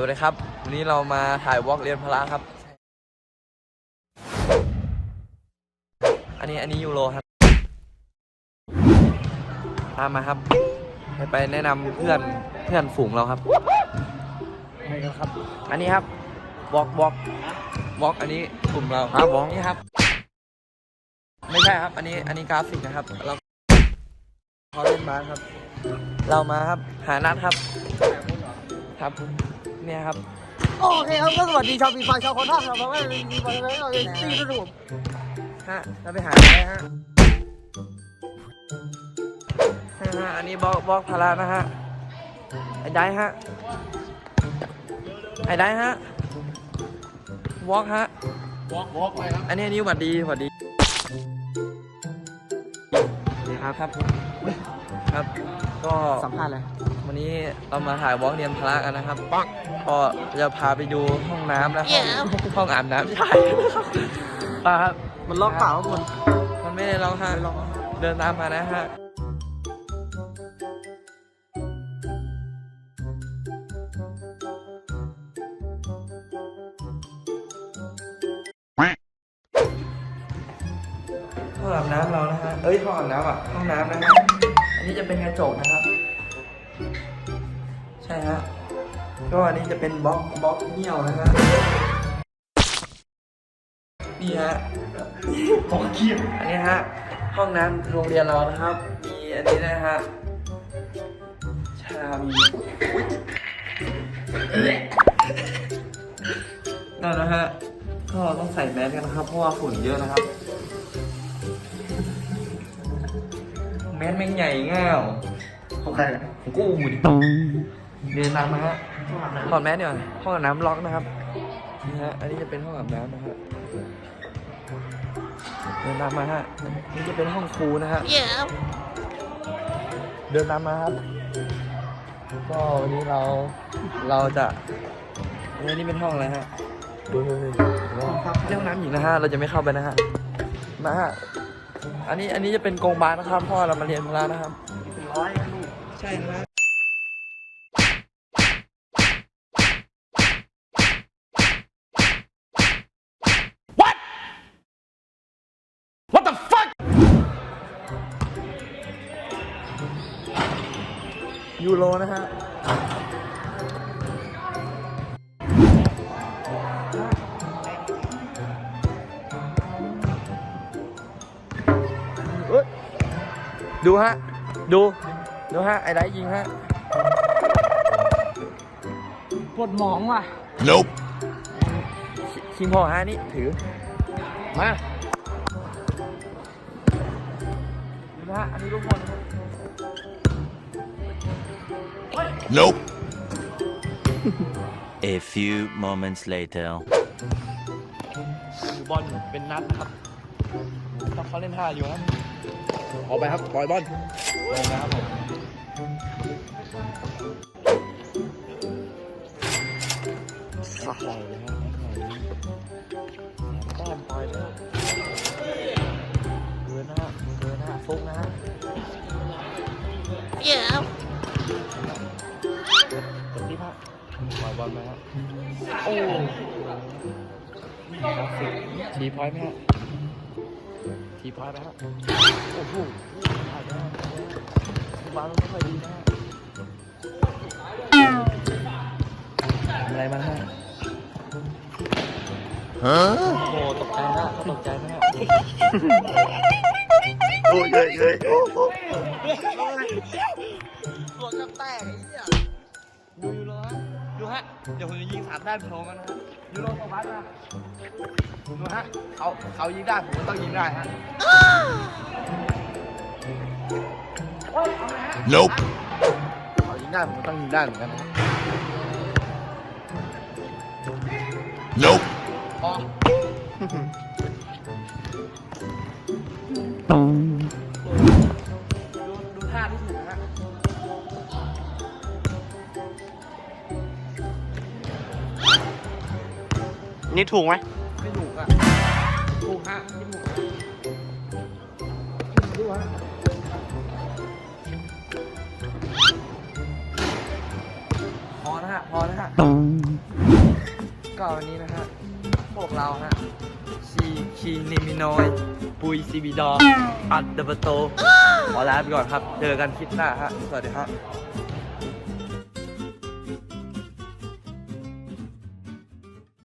สวัสดีครับ วันนี้เรามาถ่ายวอล์กเรียนพละครับ อันนี้อันนี้ยูโรครับ ตามมาครับไปไปแนะนำเพื่อนเพื่อนฝูงเราครับไปกันครับ อันนี้ครับวอล์กวอล์กวอล์กอันนี้กลุ่มเราครับผมนี่ครับ ไม่ใช่ครับ อันนี้อันนี้กราฟิกนะครับ เราเขาเล่นบาสครับ เรามาครับ หานัดครับ ครับ เนี่ยครับ โอเคครับก็สวัสดีชาวปีไฟชาวคนท่าชาวพม่ามีมีบอลอะไรเราจะตีด้วยผมฮะเราไปหาอะไรฮะฮะฮะอันนี้บล็อกบล็อกพารานะฮะไอ้ได้ฮะไอ้ได้ฮะวอล์กฮะวอล์กวอล์กไปครับอันนี้อันนี้หวัดดีหวัดดีนี่ครับครับ ครับ ก็สัมภาษณ์เลยวันนี้เรามาถ่ายวอล์กเรียนพละกันนะครับก็จะพาไปดูห้องน้ำและห้องห้องอาบน้ำใช่ป่ะครับมันล็อกเปล่าครับคุณมันไม่ได้ร้องไห้เดินตามมานะฮะห้องอาบน้ำเรานะฮะ เอ้ยห้องอาบน้ำอะ ห้องน้ำนะฮะอั นนี้จะเป็นกระจกนะครับ ใช่ฮะก็อันนี้จะเป็นบล็อกบล็อกเงี้ยวนะฮะนี่ฮะบล็อกเกียร์อันนี้ฮะห้องน้ำโรงเรียนเรานะครับ มีอันนี้นะฮะชามอุ๊ยนั่นนะฮะก็ต้องใส่แมสกันนะครับ เพราะว่าฝุ่นเยอะนะครับ แมสแม่งใหญ่ง่าวของใครเนี่ยผมก็อูดเดินตามมาฮะถอดแมสเดี๋ยวาห้องอาบน้ำล็อกนะครับนี่ฮะอันนี้จะเป็นห้องอาบน้ำนะฮะเดินตามมาฮะนี่จะเป็นห้องครูนะฮะเดินตามมาครับก็วันนี้เราเราจะอันนี้เป็นห้องอะไรฮะดูดูดูเรื่องน้ำหญิงนะฮะเราจะไม่เข้าไปนะฮะมาฮะ อันนี้อันนี้จะเป็นกรงบาสนะครับเพราะว่อเรามาเรียนพละนะครับเป็นร้อยนะลูกใช่ครับ What the fuck ยูโรนะฮะ ดูฮะ ดู ดูฮะ ไอ้ไรยิงฮะ ปวดหมองว่ะ Nope. คิงพอฮะนี่ถือ มาดูนะฮะ อันนี้ลูกบอลนะฮะ Nope. A few moments later. บอลเป็นนัดนะครับต้องเขาเล่นท่าอยู่ครับ ออกไปครับปล่อยบอลลงนะครับผมปล่อยเลยครับปล่อยปล่อยเลยครับเดินนะฮะเดินนะฮะฟุกนะฮะ Yeah. กดที่พักปล่อยบอลไปฮะโอ้กราฟิกทีพอยต์ไหมฮะ ทีพอยต์ไหมฮะโอ้โหอาจจะบอลมันไม่ค่อยดีนะฮะทำอะไรมาฮะ Huh? โอ้โหตกใจนะเขาตกใจนะฮะ Oh, yeah, yeah. Oh, oh. ตัวกับแตกไอ้เหี้ยดูยูโรฮะดู ฮะ เดี๋ยวผมจะยิงสามด้านพร้อมกันนะฮะยูโรโฟกัสนะดูฮะเขาเขายิงได้ผมก็ต้องยิงได้ฮะ Nope. เขายิงได้ผมก็ต้องยิงได้เหมือนกันนะ Nope. พอดู นี่ถูกไหมไม่ถูกอะถูกฮะไม่ถูกฮะดูฮะพอนะฮะพอนะฮะก็วันนี้นะฮะพวกเราฮะชีคีนิมินอยปุยซีบีดออัดเดบโตขอลาไปก่อนครับ เจอกันคลิปหน้าฮะ สวัสดีครับ